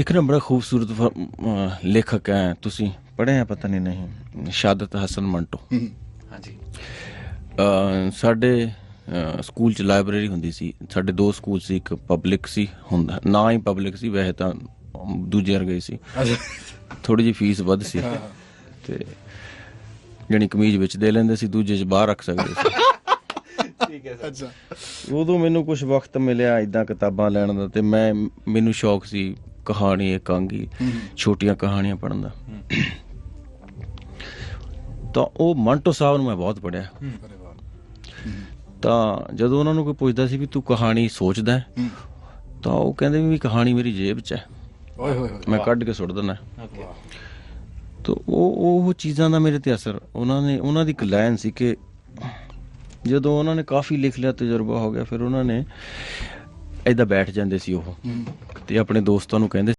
ਇੱਕ ਨਾ ਬੜਾ ਖੂਬਸੂਰਤ ਲੇਖਕ ਹੈ ਤੁਸੀਂ ਪੜ੍ਹਿਆ ਪਤਾ ਨਹੀਂ ਨਹੀਂ ਸ਼ਾਦਤ ਹਸਨ ਮੰਟੋ ਹਾਂਜੀ ਸਾਡੇ ਸਕੂਲ ਚ ਲਾਇਬ੍ਰੇਰੀ ਹੁੰਦੀ ਸੀ ਸਾਡੇ ਦੋ ਸਕੂਲ ਸੀ ਇੱਕ ਪਬਲਿਕ ਸੀ ਹੁੰਦਾ ਨਾ ਹੀ ਪਬਲਿਕ ਸੀ ਵੈਸੇ ਤਾਂ ਦੂਜੇ ਵਰਗੇ ਹੀ ਸੀ ਥੋੜੀ ਜਿਹੀ ਫੀਸ ਵੱਧ ਸੀ ਤੇ ਜਣੀ ਕਮੀਜ਼ ਵਿੱਚ ਦੇ ਲੈਂਦੇ ਸੀ ਦੂਜੇ ਚ ਬਾਹਰ ਰੱਖ ਸਕਦੇ ਸੀ ਠੀਕ ਹੈ ਸਰ ਅੱਛਾ ਉਦੋਂ ਮੈਨੂੰ ਕੁਝ ਵਕਤ ਮਿਲਿਆ ਇਦਾਂ ਕਿਤਾਬਾਂ ਲੈਣ ਦਾ ਤੇ ਮੈਂ ਮੈਨੂੰ ਸ਼ੌਕ ਸੀ ਕਹਾਣੀ ਇਕਾਂਗੀ ਛੋਟੀਆਂ ਕਹਾਣੀਆਂ ਪੜ੍ਹਨ ਦਾ। ਤਾਂ ਉਹ ਮੰਟੋ ਸਾਹਿਬ ਨੂੰ ਮੈਂ ਬਹੁਤ ਪੜਿਆ ਤਾਂ ਜਦੋਂ ਉਹਨਾਂ ਨੂੰ ਕੋਈ ਪੁੱਛਦਾ ਸੀ ਵੀ ਤੂੰ ਕਹਾਣੀ ਸੋਚਦਾ ਹੈ? ਤਾਂ ਉਹ ਕਹਿੰਦੇ ਵੀ ਕਹਾਣੀ ਮੇਰੀ ਜੇਬ 'ਚ ਹੈ। ਓਏ ਹੋਏ ਹੋਏ ਮੈਂ ਕੱਢ ਕੇ ਸੁੱਟ ਦਿੰਦਾ। ਓਕੇ ਤਾਂ ਉਹ ਉਹ ਚੀਜ਼ਾਂ ਦਾ ਮੇਰੇ ਤੇ ਅਸਰ ਉਹਨਾਂ ਨੇ ਉਹਨਾਂ ਦੀ ਇੱਕ ਲਾਈਨ ਸੀ ਕਿ ਜਦੋਂ ਉਹਨਾਂ ਨੇ ਕਾਫੀ ਲਿਖ ਲਿਆ ਤਜਰਬਾ ਹੋ ਗਿਆ ਫਿਰ ਉਹਨਾਂ ਨੇ ਏਦਾਂ ਬੈਠ ਜਾਂਦੇ ਸੀ ਉਹ ਤੇ ਆਪਣੇ ਦੋਸਤਾਂ ਨੂੰ ਕਹਿੰਦੇ